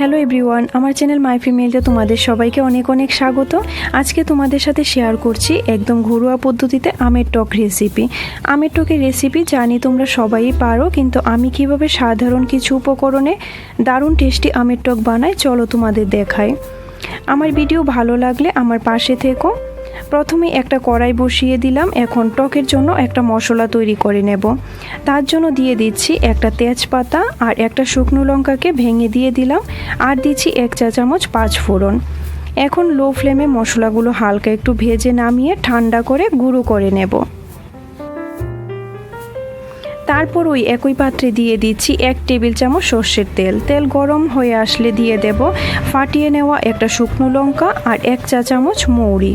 Hello everyone, আমার channel my ফিমেলতে তোমাদের সবাইকে অনেক অনেক স্বাগত। আজকে তোমাদের সাথে শেয়ার করছি একদম ঘরোয়া পদ্ধতিতে আমের টক রেসিপি আমের টকের রেসিপি জানি তোমরা সবাই পারো, কিন্তু আমি কীভাবে সাধারণ কিছু উপকরণে দারুণ টেস্টি আমের টক বানাই, চলো তোমাদের দেখাই। আমার ভিডিও ভালো লাগলে আমার পাশে থেকো। প্রথমে একটা কড়াই বসিয়ে দিলাম। এখন টকের জন্য একটা মশলা তৈরি করে নেব। তার জন্য দিয়ে দিচ্ছি একটা তেজপাতা আর একটা শুকনো লঙ্কাকে ভেঙে দিয়ে দিলাম আর দিচ্ছি এক চা চামচ পাঁচ ফোড়ন। এখন লো ফ্লেমে মশলাগুলো হালকা একটু ভেজে নামিয়ে ঠান্ডা করে গুঁড়ো করে নেব। তারপর ওই একই পাত্রে দিয়ে দিচ্ছি এক টেবিল চামচ সর্ষের তেল। তেল গরম হয়ে আসলে দিয়ে দেব। ফাটিয়ে নেওয়া একটা শুকনো লঙ্কা আর এক চা চামচ মৌরি।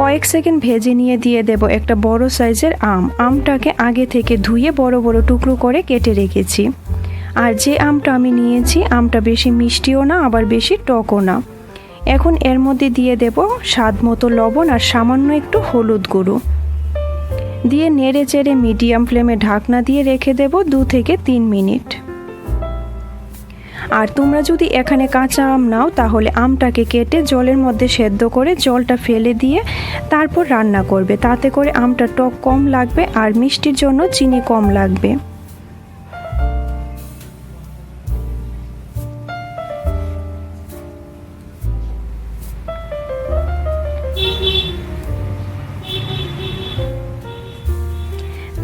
কয়েক সেকেন্ড ভেজে নিয়ে দিয়ে দেব একটা বড় সাইজের আম। আমটাকে আগে থেকে ধুয়ে বড় বড় টুকরো করে কেটে রেখেছি। আর যে আমটা আমি নিয়েছি, আমটা বেশি মিষ্টিও না, আবার বেশি টকও না। এখন এর মধ্যে দিয়ে দেব স্বাদ মতো লবণ আর সামান্য একটু হলুদ গুঁড়ো। দিয়ে নেড়ে চেড়ে মিডিয়াম ফ্লেমে ঢাকনা দিয়ে রেখে দেব দু থেকে তিন মিনিট। আর তোমরা যদি এখানে কাঁচা আম নাও, তাহলে আমটাকে কেটে জলের মধ্যে সেদ্ধ করে জলটা ফেলে দিয়ে তারপর রান্না করবে। তাতে করে আমটা টক কম লাগবে আর মিষ্টির জন্য চিনি কম লাগবে।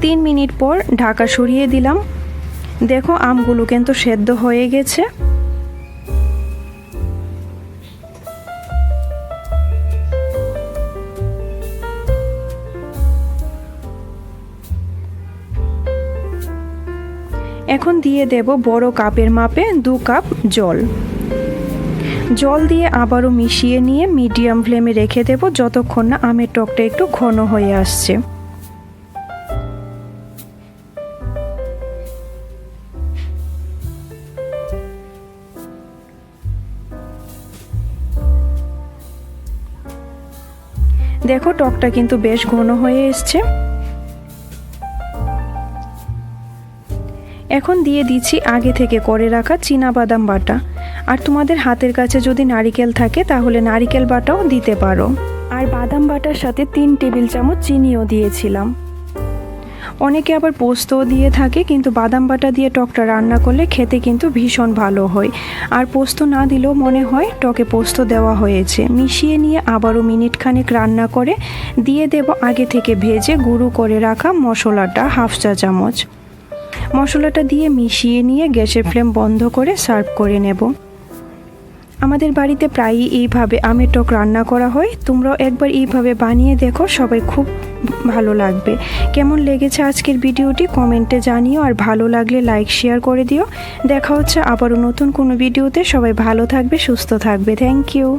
তিন মিনিট পর ঢাকা সরিয়ে দিলাম। দেখো, আমগুলো কিন্তু সেদ্ধ হয়ে গেছে। এখন দিয়ে দেব বড় কাপের মাপে দু কাপ জল। জল দিয়ে আবারও মিশিয়ে নিয়ে মিডিয়াম ফ্লেমে রেখে দেব, যতক্ষণ না আমের টকটা একটু ঘন হয়ে আসছে। দেখো, টকটা কিন্তু বেশ ঘন হয়ে এসছে। এখন দিয়ে দিচ্ছি আগে থেকে করে রাখা বাদাম বাটা। আর তোমাদের হাতের কাছে যদি নারিকেল থাকে, তাহলে নারিকেল বাটাও দিতে পারো। আর বাদাম বাটার সাথে তিন টেবিল চামচ চিনিও দিয়েছিলাম। অনেকে আবার পোস্তও দিয়ে থাকে, কিন্তু বাদাম বাটা দিয়ে টকটা রান্না করলে খেতে কিন্তু ভীষণ ভালো হয়। আর পোস্ত না দিলেও মনে হয় টকে পোস্ত দেওয়া হয়েছে। মিশিয়ে নিয়ে আবারও মিনিট খানেক রান্না করে, দিয়ে দেব আগে থেকে ভেজে গুঁড়ো করে রাখা মশলাটা হাফ চা চামচ। মশলাটা দিয়ে মিশিয়ে নিয়ে গ্যাসের ফ্লেম বন্ধ করে সার্ভ করে নেব। আমাদের বাড়িতে প্রায়ই এইভাবে আমের টক রান্না করা হয়। তোমরাও একবার এইভাবে বানিয়ে দেখো, সবাই খুব ভালো লাগবে। কেমন লেগেছে আজকের ভিডিওটি কমেন্টে জানিও, আর ভালো লাগলে লাইক, শেয়ার করে দিও। দেখা হচ্ছে আবারও নতুন কোনো ভিডিওতে। সবাই ভালো থাকবে, সুস্থ থাকবে। Thank you.